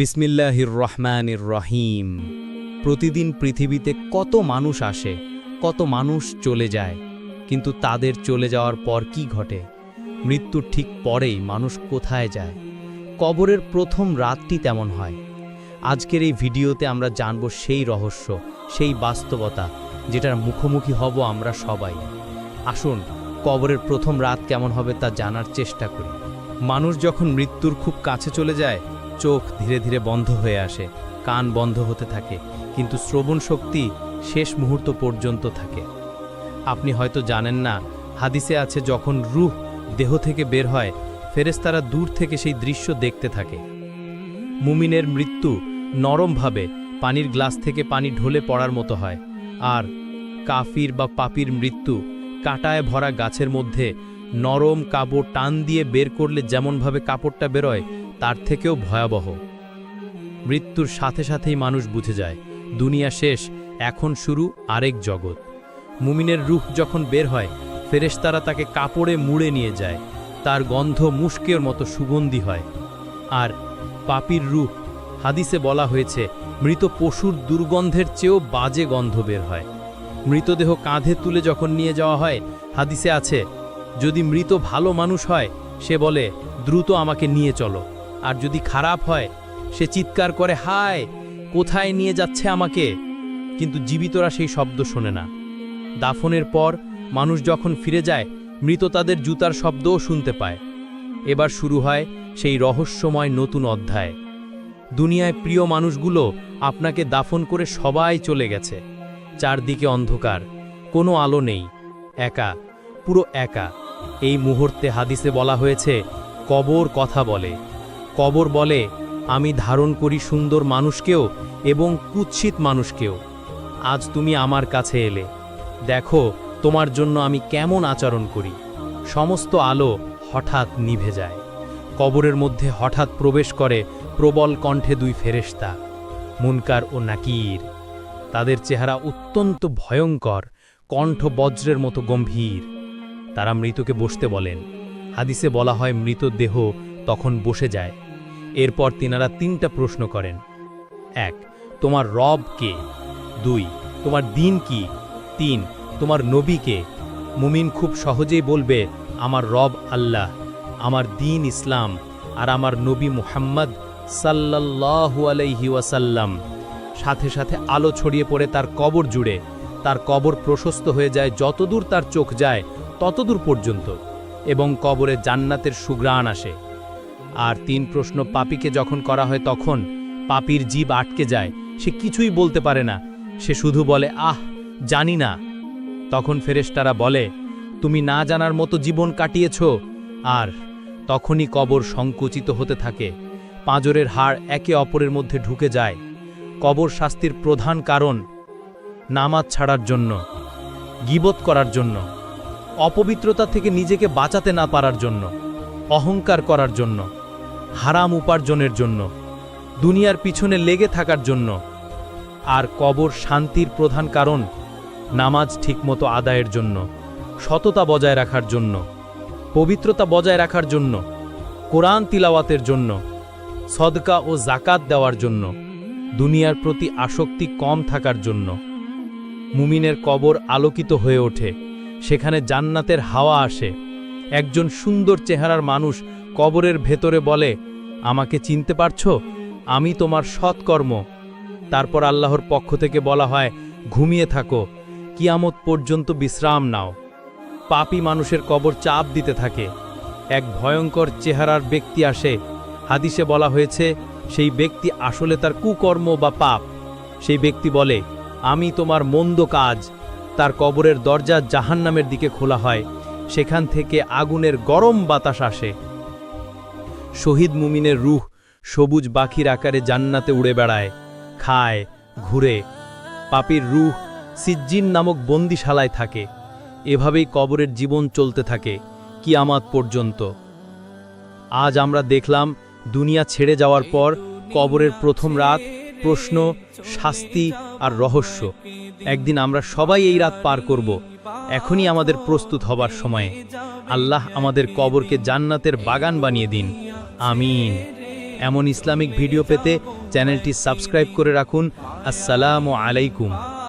বিসমিল্লাহির রহমানির রহিম। প্রতিদিন পৃথিবীতে কত মানুষ আসে, কত মানুষ চলে যায়, কিন্তু তাদের চলে যাওয়ার পর কি ঘটে? মৃত্যুর ঠিক পরেই মানুষ কোথায় যায়? কবরের প্রথম রাতটি তেমন হয়। আজকের এই ভিডিওতে আমরা জানব সেই রহস্য, সেই বাস্তবতা, যেটার মুখোমুখি হব আমরা সবাই। আসুন, কবরের প্রথম রাত কেমন হবে তা জানার চেষ্টা করি। মানুষ যখন মৃত্যুর খুব কাছে চলে যায় চোখ ধীরে ধীরে বন্ধ হয়ে আসে, কান বন্ধ হতে থাকে, কিন্তু শ্রবণ শক্তি শেষ মুহূর্ত পর্যন্ত থাকে। আপনি হয়তো জানেন না, হাদিসে আছে যখন রুহ দেহ থেকে বের হয়, ফেরেশতারা দূর থেকে সেই দৃশ্য দেখতে থাকে। মুমিনের মৃত্যু নরমভাবে পানির গ্লাস থেকে পানি ঢলে পড়ার মতো হয়, আর কাফির বা পাপির মৃত্যু কাটায় ভরা গাছের মধ্যে নরম কাপড় টান দিয়ে বের করলে যেমনভাবে কাপড়টা বেরোয় তার থেকেও ভয়াবহ। মৃত্যুর সাথে সাথেই মানুষ বুঝে যায়, দুনিয়া শেষ, এখন শুরু আরেক জগৎ। মুমিনের রূহ যখন বের হয়, ফেরেশতারা তাকে কাপড়ে মুড়ে নিয়ে যায়। তার গন্ধ মুস্কের মতো সুগন্ধি হয়। আর পাপির রূহ হাদিসে বলা হয়েছে, মৃত পশুর দুর্গন্ধের চেয়েও বাজে গন্ধ বের হয়। মৃতদেহ কাঁধে তুলে যখন নিয়ে যাওয়া হয়, হাদিসে আছে, যদি মৃত ভালো মানুষ হয়, সে বলে, দ্রুত আমাকে নিয়ে চলো। আর যদি খারাপ হয়, সে চিৎকার করে, হায়, কোথায় নিয়ে যাচ্ছে আমাকে? কিন্তু জীবিতরা সেই শব্দ শোনে না। দাফনের পর মানুষ যখন ফিরে যায়, মৃত তাদের জুতার শব্দও শুনতে পায়। এবার শুরু হয় সেই রহস্যময় নতুন অধ্যায়। দুনিয়ায় প্রিয় মানুষগুলো আপনাকে দাফন করে সবাই চলে গেছে। চারদিকে অন্ধকার, কোনো আলো নেই, একা, পুরো একা। এই মুহূর্তে হাদিসে বলা হয়েছে, কবর কথা বলে। কবর বলে, আমি ধারণ করি সুন্দর মানুষকেও এবং কুৎসিত মানুষকেও। আজ তুমি আমার কাছে এলে। দেখো, তোমার জন্য আমি কেমন আচরণ করি। সমস্ত আলো হঠাৎ নিভে যায়। কবরের মধ্যে হঠাৎ প্রবেশ করে প্রবল কণ্ঠে দুই ফেরেশতা, মুনকার ও নাকির। তাদের চেহারা অত্যন্ত ভয়ঙ্কর, কণ্ঠ বজ্রের মতো গম্ভীর। তারা মৃতকে বসতে বলেন। হাদিসে বলা হয়, মৃতদেহ তখন বসে যায়। এরপর তিনারা তিনটা প্রশ্ন করেন। এক, তোমার রব কে? দুই, তোমার দিন কি? তিন, তোমার নবী কে? মুমিন খুব সহজেই বলবে, আমার রব আল্লাহ, আমার দিন ইসলাম, আর আমার নবী মুহাম্মদ সাল্লাল্লাহু আলাইহি ওয়াসাল্লাম। সাথে সাথে আলো ছড়িয়ে পড়ে তার কবর জুড়ে। তার কবর প্রশস্ত হয়ে যায় যতদূর তার চোখ যায়, ততদূর পর্যন্ত। এবং কবরে জান্নাতের সুগ্রাণ আসে। আর তিন প্রশ্ন পাপীকে যখন করা হয় তখন পাপির জীব আটকে যায়। সে কিছুই বলতে পারে না। সে শুধু বলে, আহ, জানি না। তখন ফেরেশতারা বলে, তুমি না জানার মতো জীবন কাটিয়েছ। আর তখনই কবর সংকুচিত হতে থাকে। পাঁজরের হাড় একে অপরের মধ্যে ঢুকে যায়। কবর শাস্তির প্রধান কারণ নামাজ ছাড়ার জন্য, গিবত করার জন্য, অপবিত্রতা থেকে নিজেকে বাঁচাতে না পারার জন্য, অহংকার করার জন্য। হারাম উপার্জনের জন্য, দুনিয়ার পিছনে লেগে থাকার জন্য, আর কবর শান্তির প্রধান কারণ নামাজ ঠিকমতো আদায়ের জন্য, সততা বজায় রাখার জন্য, পবিত্রতা বজায় রাখার জন্য, কোরআন তিলাওয়াতের জন্য, সদকা ও জাকাত দেওয়ার জন্য, দুনিয়ার প্রতি আসক্তি কম থাকার জন্য। মুমিনের কবর আলোকিত হয়ে ওঠে, সেখানে জান্নাতের হাওয়া আসে, একজন সুন্দর চেহারার মানুষ কবরের ভেতরে বলে, আমাকে চিনতে পারছ? আমি তোমার সৎকর্ম। তারপর আল্লাহর পক্ষ থেকে বলা হয়, ঘুমিয়ে থাকো। কিয়ামত পর্যন্ত বিশ্রাম নাও। পাপী মানুষের কবর চাপ দিতে থাকে। এক ভয়ঙ্কর চেহারার ব্যক্তি আসে। হাদিসে বলা হয়েছে, সেই ব্যক্তি আসলে তার কুকর্ম বা পাপ। সেই ব্যক্তি বলে, আমি তোমার মন্দ কাজ। তার কবরের দরজা জাহান্নামের দিকে খোলা হয়। সেখান থেকে আগুনের গরম বাতাস আসে। শহীদ মুমিনের রুহ সবুজ বাখির আকারে জান্নাতে উড়ে বেড়ায়, খায়, ঘুরে। পাপির রুহ সিজ্জিন নামক বন্দিশালায় থাকে। এভাবেই কবরের জীবন চলতে থাকে কিয়ামাত পর্যন্ত। আজ আমরা দেখলাম দুনিয়া ছেড়ে যাওয়ার পর কবরের প্রথম রাত, প্রশ্ন, শাস্তি আর রহস্য। একদিন আমরা সবাই এই রাত পার করব। এখনই আমাদের প্রস্তুত হবার সময়ে। আল্লাহ আমাদের কবরকে জান্নাতের বাগান বানিয়ে দিন। আমিন। এমন ইসলামিক ভিডিও পেতে চ্যানেলটি সাবস্ক্রাইব করে রাখুন। আসসালামু আলাইকুম।